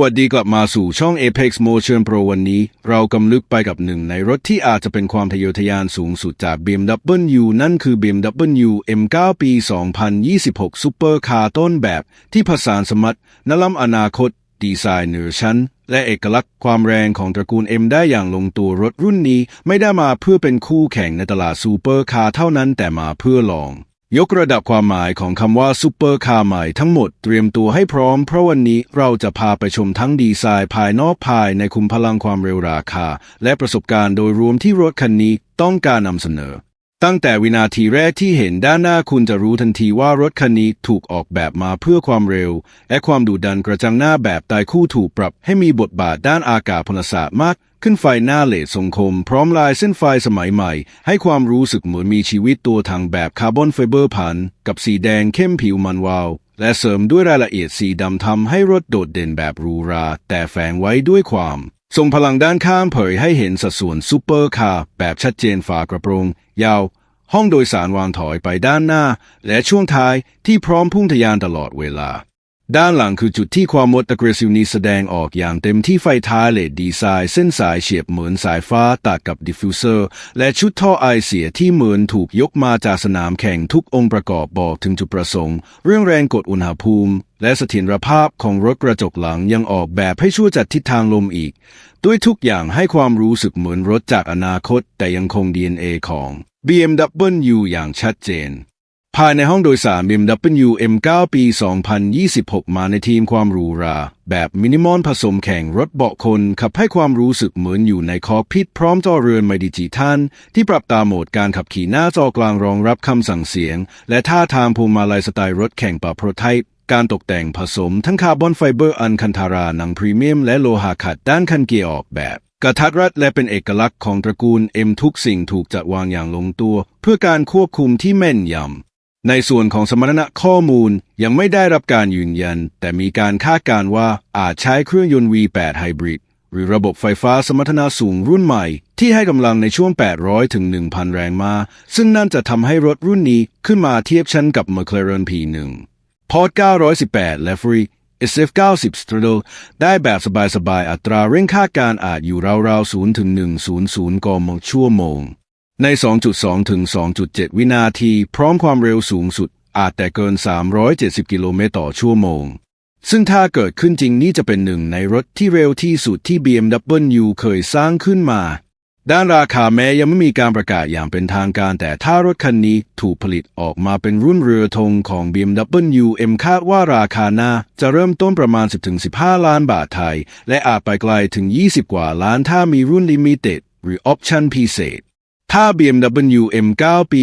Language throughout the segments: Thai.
วัสดีกลับมาสู่ช่อง Apex Motion Pro วันนี้ เรากำลึกไปกับหนึ่งในรถที่อาจจะเป็นความทะเยอทะยานสูงสุดจาก BMW นั่นคือ BMW M9 ปี 2026 Super Car ต้นแบบที่ผสานสมรรถนล้ำอนาคต ดีไซน์เหนือชั้น และเอกลักษณ์ความแรงของตระกูล M ได้อย่างลงตัวรถรุ่นนี้ ไม่ได้มาเพื่อเป็นคู่แข่งในตลาดซูเปอร์คาร์เท่านั้นแต่มาเพื่อลอง ยกระดับความหมายของคำว่าซูเปอร์คาร์ใหม่ทั้งหมดเตรียมตัวให้พร้อม เพราะวันนี้เราจะพาไปชมทั้งดีไซน์ภายนอกภายในคุมพลังความเร็วราคา และประสบการณ์โดยรวมที่รถคันนี้ต้องการนำเสนอ ตั้งแต่วินาทีแรกที่เห็นด้านหน้าคุณจะรู้ทันทีว่ารถคันนี้ถูกออกแบบมาเพื่อความเร็ว และความดุดันกระจังหน้าแบบตายคู่ถูกปรับให้มีบทบาทด้านอากาศพลศาสตร์มาก ขึ้นไฟหน้าเลดทรงคม พร้อมลายเส้นไฟสมัยใหม่ ให้ความรู้สึกเหมือนมีชีวิตตัวถังแบบคาร์บอนไฟเบอร์พัน กับสีแดงเข้มผิวมันวาว และเสริมด้วยรายละเอียดสีดำทำให้รถโดดเด่นแบบรูรา แต่แฝงไว้ด้วยความทรงพลังด้านข้างเผยให้เห็นสัดส่วนซูเปอร์คาร์แบบชัดเจนฝากระโปรง ยาว ห้องโดยสารวางถอยไปด้านหน้า และช่วงท้ายที่พร้อมพุ่งทะยานตลอดเวลา ด้านหลังคือจุดที่ความมด aggressive นี้แสดงออกอย่างเต็มที่ไฟท้ายเลดดีไซน์เส้นสายเฉียบเหมือนสายฟ้าตัดกับดิฟฟิวเซอร์ และชุดท่อไอเสียที่เหมือนถูกยกมาจากสนามแข่งทุกองค์ประกอบบอกถึงจุดประสงค์ เรื่องแรงกดอุณหภูมิ และเสถียรภาพของรถกระจกหลังยังออกแบบให้ช่วยจัดทิศทางลมอีก ด้วยทุกอย่างให้ความรู้สึกเหมือนรถจากอนาคต แต่ยังคง DNA ของ BMW อย่างชัดเจน ภายในห้องโดยสาร BMW M9 ปี 2026 มาในทีมความหรูหรา แบบมินิมอลผสมแข่งรถเบาะคน ขับให้ความรู้สึกเหมือนอยู่ในคอพิทพร้อมจอเรือนไมดิจิทัลที่ปรับตามโหมดการขับขี่หน้าจอกลางรองรับคำสั่งเสียง และท่าทางพวงมาลัยสไตล์รถแข่งปรับโปรไทป์การตกแต่งผสมทั้งคาร์บอนไฟเบอร์อันคันธาราหนังพรีเมียมและโลหะขัดด้านคันเกียร์ออกแบบกระทัดรัดและเป็นเอกลักษณ์ของตระกูล M ทุกสิ่งถูกจัดวางอย่างลงตัว เพื่อการควบคุมที่แม่นยำ ในส่วนของสมรรถนะข้อมูลยังไม่ได้รับการยืนยัน แต่มีการคาดการณ์ว่าอาจใช้เครื่องยนต์ V8 ไฮบริดหรือระบบไฟฟ้าสมรรถนะสูงรุ่นใหม่ ที่ให้กำลังในช่วง 800 ถึง 1,000 แรงม้าซึ่งนั่นจะทำให้รถรุ่นนี้ขึ้นมาเทียบชั้นกับ McLaren P1 พอร์ต918และฟรี SF90 Straddle ได้แบบสบายๆ อัตราเร่งคาดการณ์อาจอยู่ราวๆ0ถึง100 กมชั่วโมง ใน 2.2 ถึง 2.7 วินาที พร้อมความเร็วสูงสุด อาจแต่เกิน 370 กิโลเมตรต่อชั่วโมง ซึ่งถ้าเกิดขึ้นจริงนี่จะเป็นหนึ่งในรถที่เร็วที่สุดที่ BMW เคยสร้างขึ้นมา ด้านราคาแม้ยังไม่มีการประกาศอย่างเป็นทางการ แต่ถ้ารถคันนี้ถูกผลิตออกมาเป็นรุ่นเรือธงของ BMW M คาดว่าราคาหน้าจะเริ่มต้นประมาณ 10-15 ล้านบาทไทย และอาจไปไกลถึง 20 กว่าล้านถ้ามีรุ่นลิมิเต็ดหรือออปชั่นพิเศษ ถ้า BMW M9 ปี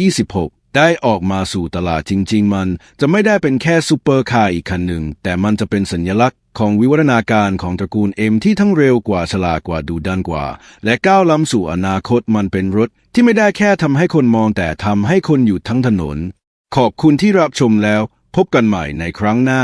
2026 ได้ออกมาสู่ตลาดจริง ๆ มันจะไม่ได้เป็นแค่ซูเปอร์คาร์อีกคันหนึ่ง แต่มันจะเป็นสัญลักษณ์ของวิวัฒนาการของตระกูล M ที่ทั้งเร็วกว่าฉลาดกว่าดูดันกว่า และก้าวล้ำสู่อนาคตมันเป็นรถ ที่ไม่ได้แค่ทำให้คนมองแต่ทำให้คนหยุดทั้งถนน ขอบคุณที่รับชมแล้ว พบกันใหม่ในครั้งหน้า